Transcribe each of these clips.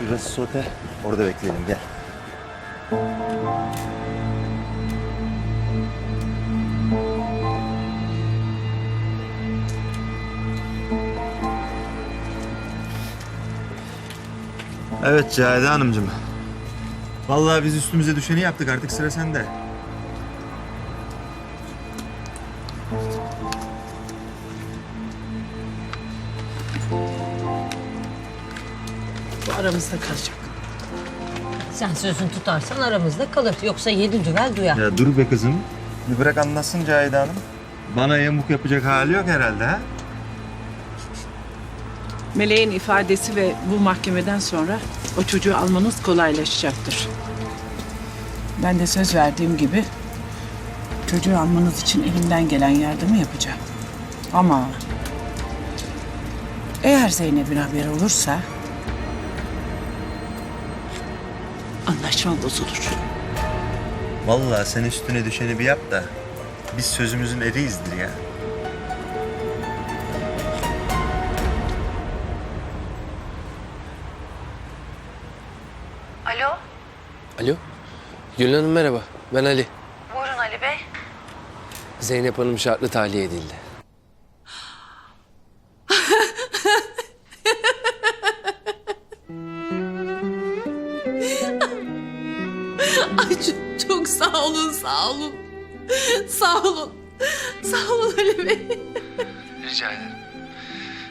Şurası sote. Orada bekleyelim gel. Evet Cahide Hanımcığım. Vallahi biz üstümüze düşeni yaptık artık sıra sende. Aramızda kalacak. Sen sözün tutarsan aramızda kalır. Yoksa yedi düvel duyar. Ya dur be kızım. Bir bırak anlatsın Cahide Hanım. Bana yamuk yapacak hali yok herhalde ha? Meleğin ifadesi ve bu mahkemeden sonra o çocuğu almanız kolaylaşacaktır. Ben de söz verdiğim gibi çocuğu almanız için elimden gelen yardımı yapacağım. Ama eğer Zeynep'in haberi olursa anlaşma bozulur. Vallahi sen üstüne düşeni bir yap da biz sözümüzün eriyizdir ya. Alo, Alo. Gülün Hanım merhaba. Ben Ali. buyurun Ali Bey. Zeynep Hanım şartlı tahliye edildi. Sağ olun, sağ olun. Sağ olun. Sağ olun Ali Bey. Rica ederim.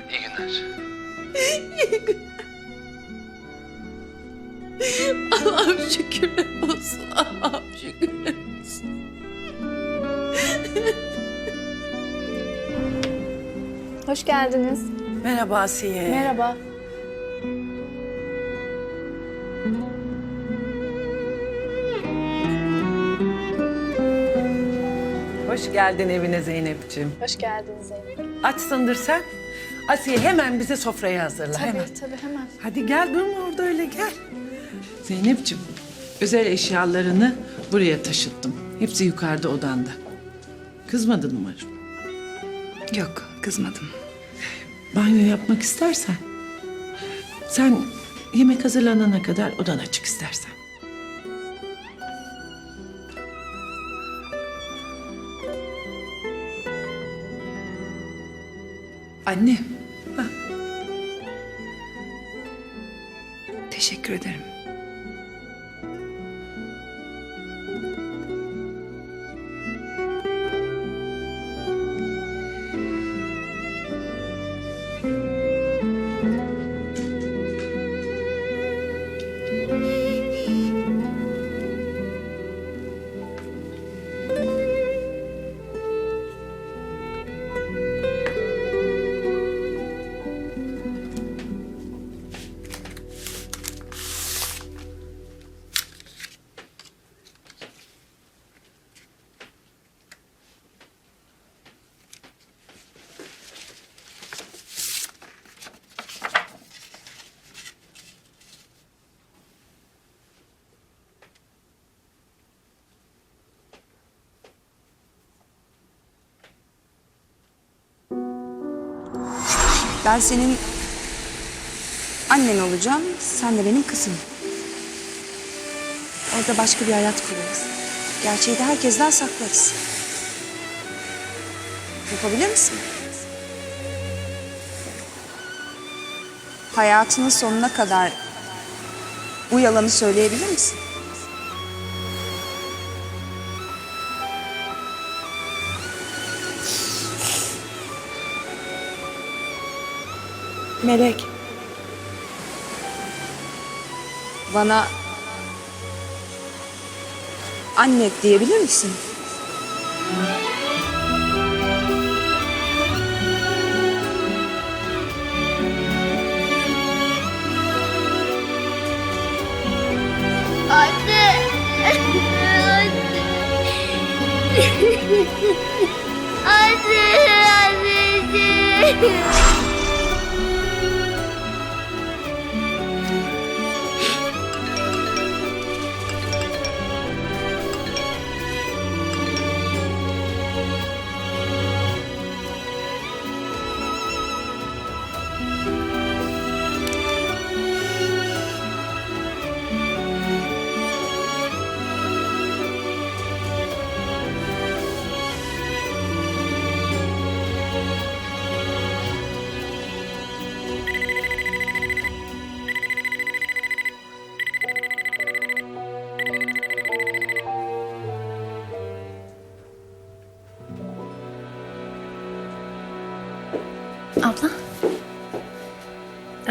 İyi günler. Allah'ım şükürler olsun. Allah'ım şükürler olsun. Hoş geldiniz. Merhaba Asiye. Merhaba. Hoş geldin evine Zeynep'ciğim. Hoş geldiniz Zeynep. Açsındır sen. Asiye hemen bize sofrayı hazırla hemen. Tabii tabii hemen. Hadi gel durma orada öyle gel. Zeynep'ciğim özel eşyalarını buraya taşıttım. Hepsi yukarıda odanda. Kızmadın mı? Yok, kızmadım. Banyo yapmak istersen. Sen yemek hazırlanana kadar odana çık istersen. Anne. Teşekkür ederim. Ben senin annen olacağım, sen de benim kızım. Orada başka bir hayat kurarız. Gerçeği de herkesten saklarız. Yapabilir misin? Hayatının sonuna kadar bu yalanı söyleyebilir misin? Melek. Bana anne diyebilir misin? Anne. anne. anne. Anneciğim.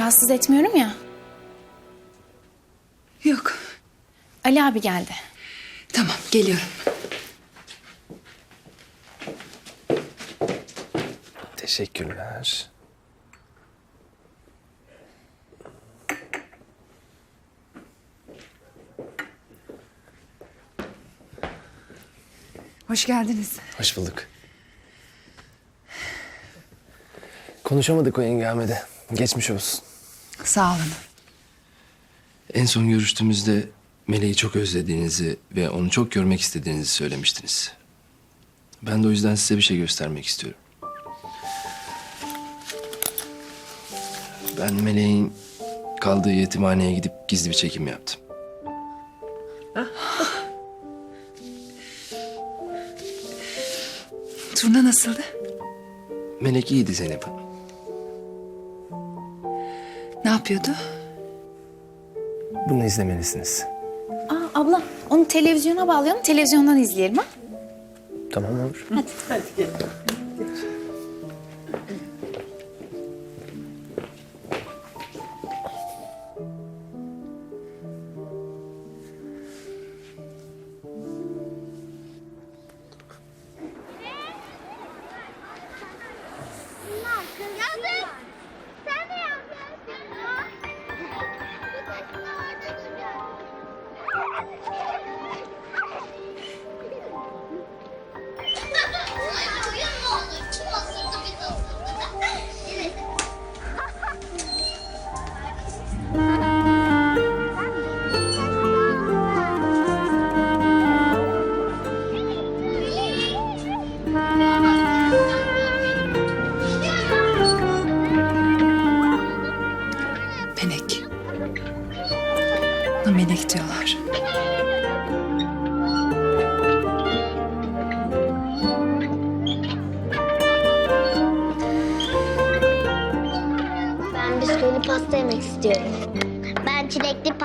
Rahatsız etmiyorum ya. Yok. Ali abi geldi. Tamam geliyorum. Teşekkürler. Hoş geldiniz. Hoş bulduk. Konuşamadık o yengamede. Geçmiş olsun. Sağ olun. En son görüştüğümüzde Meleği çok özlediğinizi ve onu çok görmek istediğinizi söylemiştiniz. Ben de o yüzden size bir şey göstermek istiyorum. Ben Meleğin kaldığı yetimhaneye gidip gizli bir çekim yaptım. Turna nasıldı? Melek iyiydi Zeynep Hanım. Ne yapıyordu? Bunu izlemelisiniz. Aa abla onu televizyona bağlayalım. Televizyondan izleyelim ha. Tamam olur. Yazık.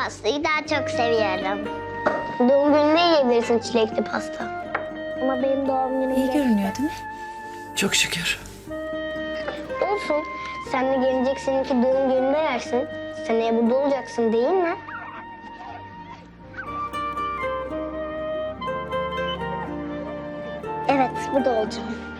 Pastayı daha çok seviyorum. Doğum gününde yiyebilirsin çilekli pasta. Ama benim doğum günüm İyi görünüyor değil mi? Çok şükür. Olsun. Sen de gelecek seneki doğum gününde yersin. Seneye burada olacaksın değil mi? Evet, burada olacağım.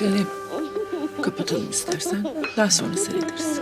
Zeynep kapatalım istersen. Daha sonra seyrederiz.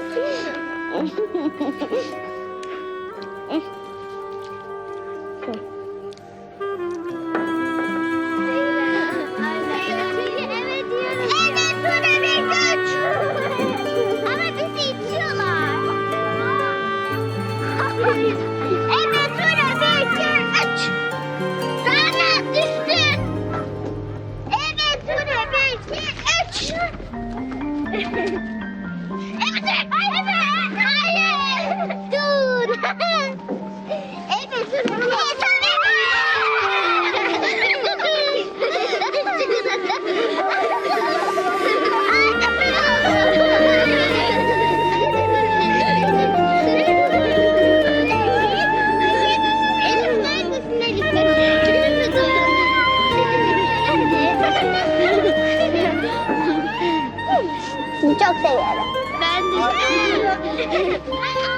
Çok seviyorum. Ben de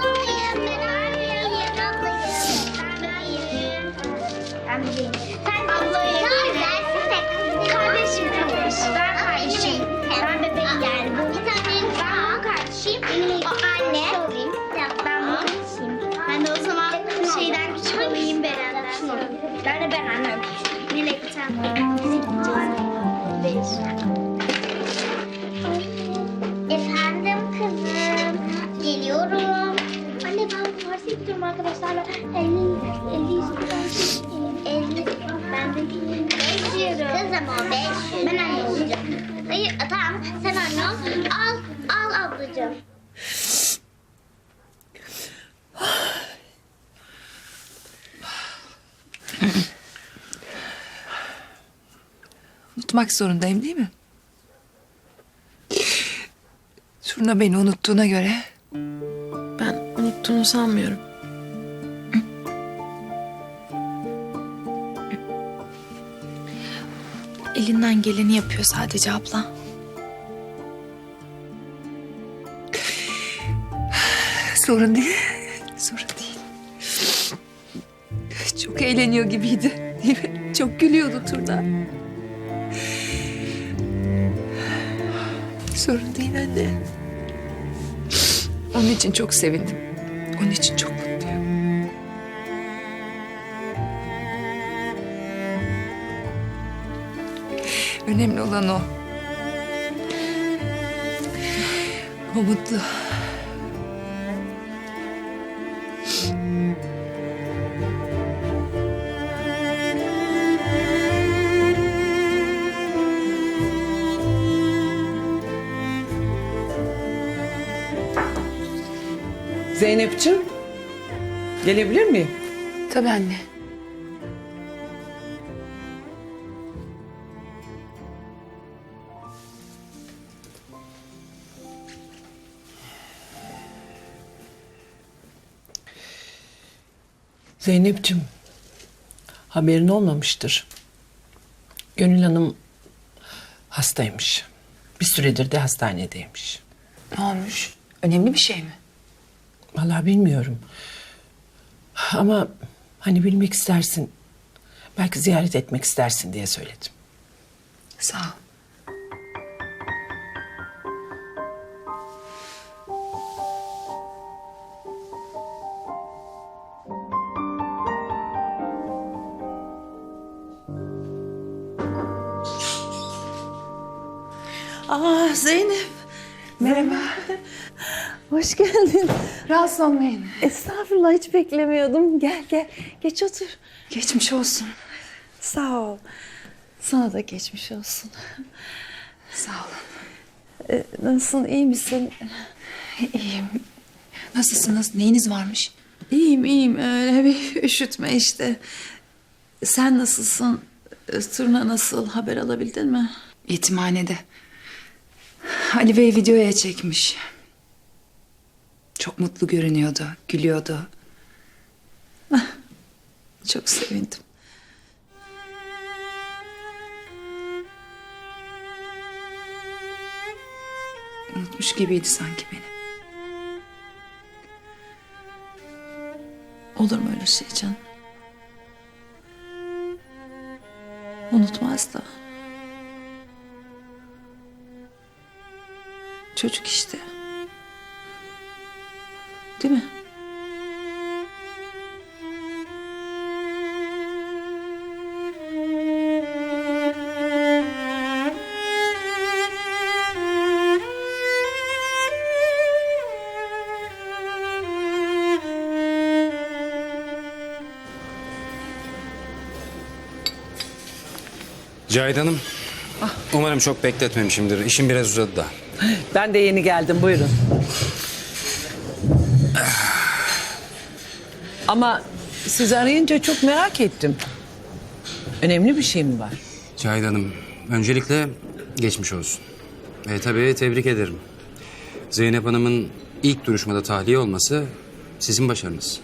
al ablacığım. Unutmak zorundayım değil mi? Turna beni unuttuğuna göre korktuğunu sanmıyorum. Elinden geleni yapıyor sadece abla. Sorun değil. Sorun değil. Çok eğleniyor gibiydi. Değil mi? Çok gülüyordu turda. Sorun değil anne. Onun için çok sevindim. Onun için çok mutluyum. Önemli olan o. O mutlu. Zeynep'ciğim, gelebilir miyim? Tabii anne. Zeynep'ciğim, haberin olmamıştır. Gönül Hanım hastaymış. Bir süredir de hastanedeymiş. Ne olmuş? Önemli bir şey mi? Vallahi bilmiyorum. Ama hani bilmek istersin, belki ziyaret etmek istersin diye söyledim. Sağ ol. Aa Zeynep. Hoş geldin. Rahatsız olmayın. Estağfurullah hiç beklemiyordum. Gel gel. Geç otur. Geçmiş olsun. Sağ ol. Sana da geçmiş olsun. Sağ olun. Ee, nasılsın? iyi misin? İyiyim. Nasılsınız? Neyiniz varmış? İyiyim iyiyim. Öyle bir üşütme işte. Sen nasılsın? Ee, Turna nasıl? Haber alabildin mi? Yetimhanede. Ali Bey videoya çekmiş. Çok mutlu görünüyordu, gülüyordu. Çok sevindim. Unutmuş gibiydi sanki beni. Olur mu öyle şey canım? Unutmaz da. Çocuk işte. Değil mi? Cahit Hanım. Umarım çok bekletmemişimdir. İşim biraz uzadı da. Ben de yeni geldim, buyurun. Ama sizi arayınca çok merak ettim. Önemli bir şey mi var? Cahit Hanım, öncelikle geçmiş olsun. Ve tabii tebrik ederim. Zeynep Hanım'ın ilk duruşmada tahliye olması sizin başarınız.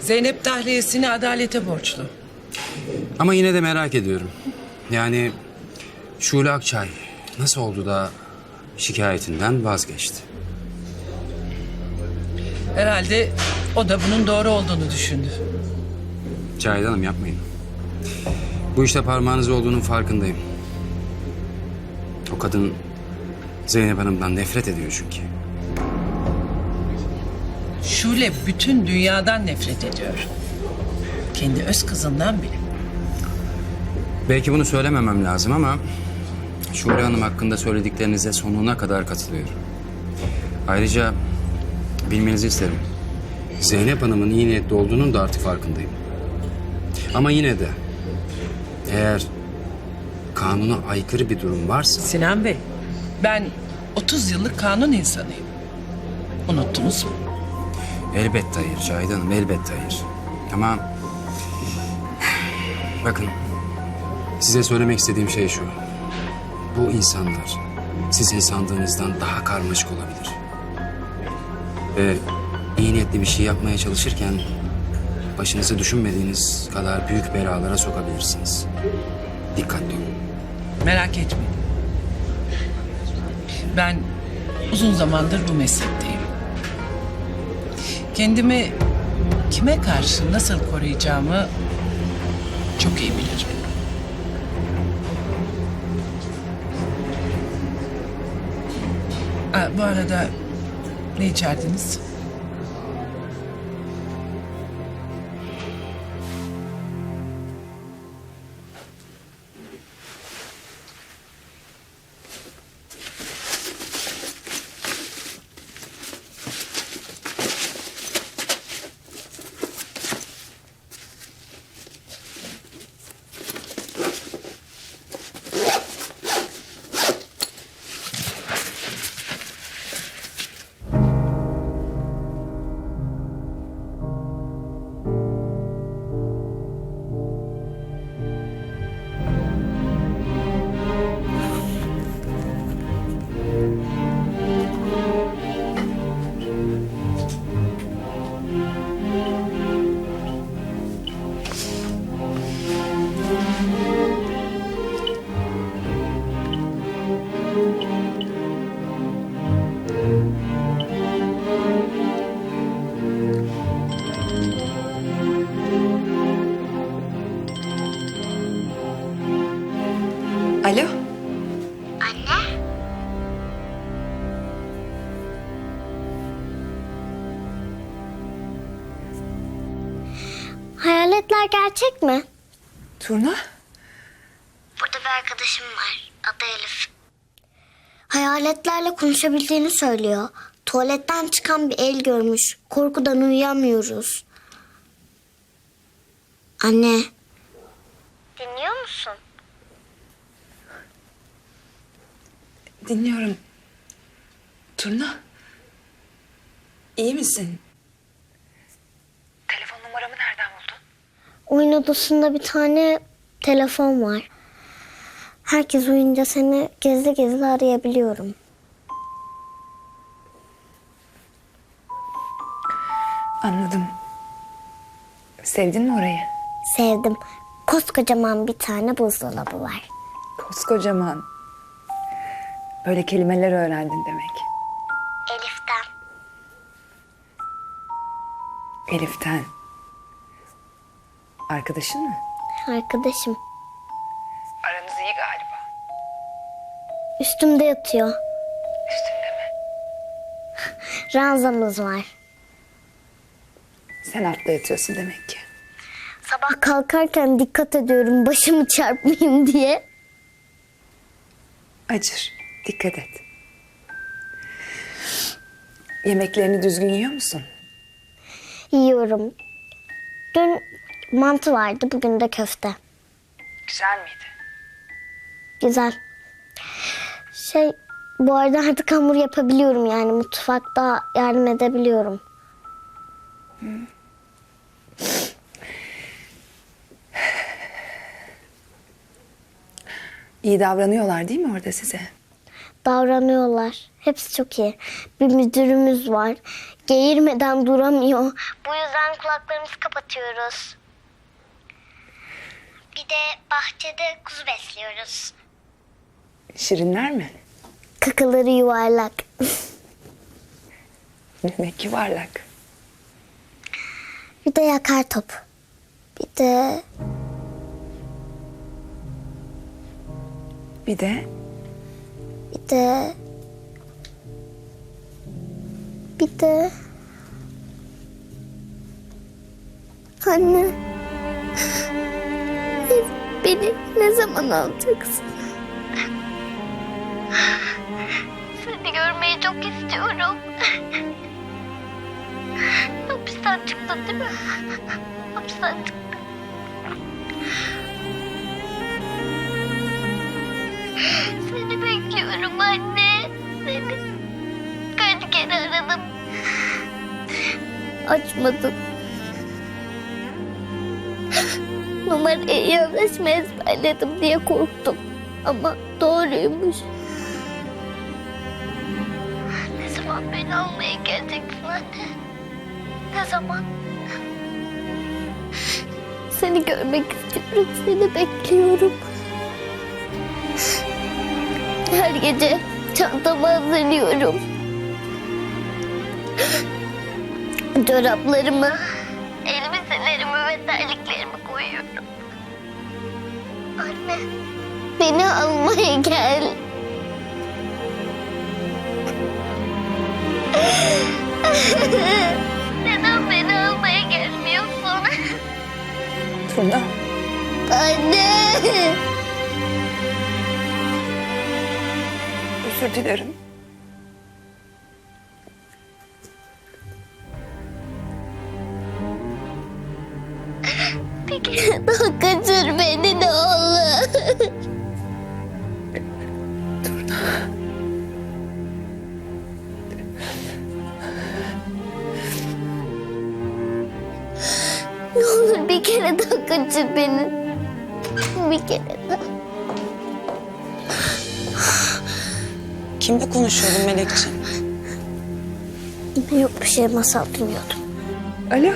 Zeynep tahliyesini adalete borçlu. Ama yine de merak ediyorum. Yani Şule Akçay nasıl oldu da şikayetinden vazgeçti? Herhalde o da bunun doğru olduğunu düşündü. Cahit Hanım yapmayın. Bu işte parmağınız olduğunun farkındayım. O kadın Zeynep Hanım'dan nefret ediyor çünkü. Şule bütün dünyadan nefret ediyor. Kendi öz kızından bile. Belki bunu söylememem lazım ama... ...Şule Hanım hakkında söylediklerinize sonuna kadar katılıyorum. Ayrıca bilmenizi isterim. Zeynep Hanım'ın iyi niyetli olduğunun da artık farkındayım. Ama yine de... ...eğer kanuna aykırı bir durum varsa... Sinan Bey, ben 30 yıllık kanun insanıyım. Unuttunuz mu? Elbette hayır Cahide Hanım, elbette hayır. Ama... Bakın, size söylemek istediğim şey şu. Bu insanlar sizin sandığınızdan daha karmaşık olabilir. Ve iyi niyetli bir şey yapmaya çalışırken başınızı düşünmediğiniz kadar büyük belalara sokabilirsiniz. Dikkatli olun. Merak etmeyin. Ben uzun zamandır bu meslekteyim. Kendimi kime karşı nasıl koruyacağımı çok iyi bilirim. Aa, bu arada ne içerdiniz? Hayaletler gerçek mi? Turna? Burada bir arkadaşım var. Adı Elif. Hayaletlerle konuşabildiğini söylüyor. Tuvaletten çıkan bir el görmüş. Korkudan uyuyamıyoruz. Anne. Dinliyor musun? Dinliyorum. Turna. İyi misin? Oyun odasında bir tane telefon var. Herkes uyuyunca seni gizli gizli arayabiliyorum. Anladım. Sevdin mi orayı? Sevdim. Koskocaman bir tane buzdolabı var. Koskocaman. Böyle kelimeler öğrendin demek. Elif'ten. Elif'ten. Arkadaşın mı? Arkadaşım. Aranız iyi galiba. Üstümde yatıyor. Üstünde mi? Ranzamız var. Sen altta yatıyorsun demek ki. Sabah kalkarken dikkat ediyorum başımı çarpmayayım diye. Acır. Dikkat et. Yemeklerini düzgün yiyor musun? Yiyorum. Dün mantı vardı, bugün de köfte. Güzel miydi? Güzel. Şey, bu arada artık hamur yapabiliyorum yani mutfakta yardım edebiliyorum. İyi davranıyorlar değil mi orada size? Davranıyorlar. Hepsi çok iyi. Bir müdürümüz var. Geğirmeden duramıyor. Bu yüzden kulaklarımızı kapatıyoruz. Bir de bahçede kuzu besliyoruz. Şirinler mi? Kakaları yuvarlak. Demek ki varlak. Bir de yakar top. Bir de Bir de bir de bir de anne beni ne zaman alacaksın? Seni görmeyi çok istiyorum. Hapisten çıktın değil mi? Hapisten çıktın. Seni bekliyorum anne. Seni kaç kere aradım. Açmadın. Numarayı yanlış ezberledim diye korktum. Ama doğruymuş. Ne zaman beni almaya geleceksin anne? zaman? Seni görmek istiyorum. Seni bekliyorum. Her gece çantamı hazırlıyorum. Çoraplarımı, beni almaya gel. Neden beni almaya gelmiyorsun? Turna. Anne! Özür dilerim. Ne olur bir kere daha kaçır beni. Bir kere daha. Kimle konuşuyordun Melekciğim? Yok bir şey masal dinliyordum. Alo.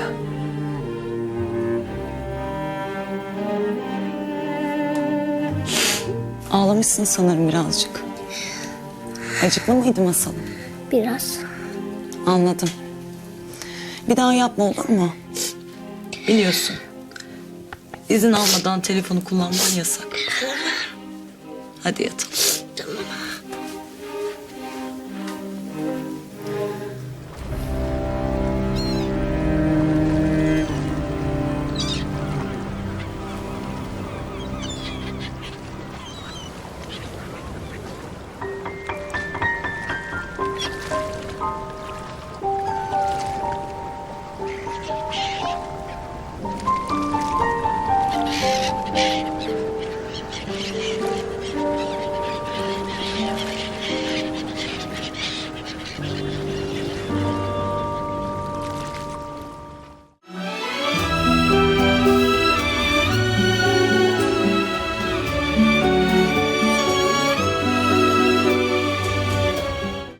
Ağlamışsın sanırım birazcık. Acıklı mıydı masalın? Biraz. Anladım. Bir daha yapma olur mu? Biliyorsun. İzin almadan telefonu kullanman yasak. Hadi yatalım.